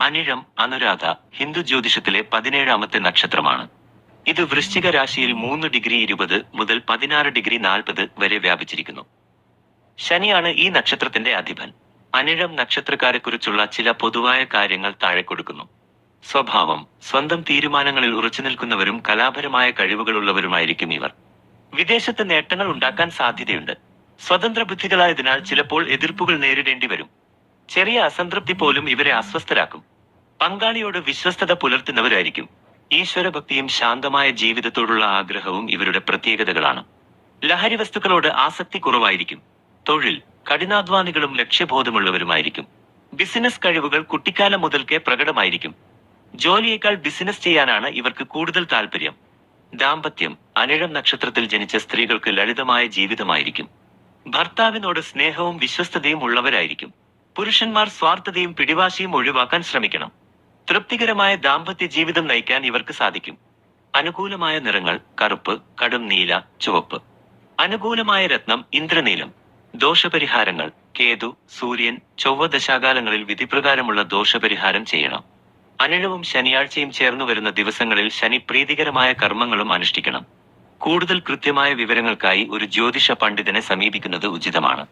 അനിഴം അനുരാധ ഹിന്ദു ജ്യോതിഷത്തിലെ പതിനേഴാമത്തെ നക്ഷത്രമാണ്. ഇത് വൃശ്ചിക രാശിയിൽ മൂന്ന് ഡിഗ്രി ഇരുപത് മുതൽ പതിനാറ് ഡിഗ്രി നാൽപ്പത് വരെ വ്യാപിച്ചിരിക്കുന്നു. ശനിയാണ് ഈ നക്ഷത്രത്തിന്റെ അധിപൻ. അനിഴം നക്ഷത്രക്കാരെക്കുറിച്ചുള്ള ചില പൊതുവായ കാര്യങ്ങൾ താഴെ കൊടുക്കുന്നു. സ്വഭാവം സ്വന്തം തീരുമാനങ്ങളിൽ ഉറച്ചു നിൽക്കുന്നവരും കലാപരമായ കഴിവുകളുള്ളവരുമായിരിക്കും ഇവർ. വിദേശത്ത് നേട്ടങ്ങൾ ഉണ്ടാക്കാൻ സാധ്യതയുണ്ട്. സ്വതന്ത്ര ബുദ്ധികളായതിനാൽ ചിലപ്പോൾ എതിർപ്പുകൾ നേരിടേണ്ടി വരും. ചെറിയ അസംതൃപ്തി പോലും ഇവരെ അസ്വസ്ഥരാക്കും. പങ്കാളിയോട് വിശ്വസ്തത പുലർത്തുന്നവരായിരിക്കും. ഈശ്വരഭക്തിയും ശാന്തമായ ജീവിതത്തോടുള്ള ആഗ്രഹവും ഇവരുടെ പ്രത്യേകതകളാണ്. ലഹരി വസ്തുക്കളോട് ആസക്തി കുറവായിരിക്കും. തൊഴിൽ കഠിനാധ്വാനികളും ലക്ഷ്യബോധമുള്ളവരുമായിരിക്കും. ബിസിനസ് കഴിവുകൾ കുട്ടിക്കാലം മുതൽക്കേ പ്രകടമായിരിക്കും. ജോലിയേക്കാൾ ബിസിനസ് ചെയ്യാനാണ് ഇവർക്ക് കൂടുതൽ താല്പര്യം ദാമ്പത്യം അനിഴം നക്ഷത്രത്തിൽ ജനിച്ച സ്ത്രീകൾക്ക് ലളിതമായ ജീവിതമായിരിക്കും. ഭർത്താവിനോട് സ്നേഹവും വിശ്വസ്തതയും ഉള്ളവരായിരിക്കും. പുരുഷന്മാർ സ്വാർത്ഥതയും പിടിവാശിയും ഒഴിവാക്കാൻ ശ്രമിക്കണം. തൃപ്തികരമായ ദാമ്പത്യ ജീവിതം നയിക്കാൻ ഇവർക്ക് സാധിക്കും. അനുകൂലമായ നിറങ്ങൾ കറുപ്പ് കടും നീല ചുവപ്പ്. അനുകൂലമായ രത്നം ഇന്ദ്രനീലം. ദോഷപരിഹാരങ്ങൾ കേതു സൂര്യൻ ചൊവ്വ ദശാകാലങ്ങളിൽ വിധിപ്രകാരമുള്ള ദോഷപരിഹാരം ചെയ്യണം. അനിഴവും ശനിയാഴ്ചയും ചേർന്നു വരുന്ന ദിവസങ്ങളിൽ ശനി പ്രീതികരമായ കർമ്മങ്ങളും അനുഷ്ഠിക്കണം. കൂടുതൽ കൃത്യമായ വിവരങ്ങൾക്കായി ഒരു ജ്യോതിഷ പണ്ഡിതനെ സമീപിക്കുന്നത് ഉചിതമാണ്.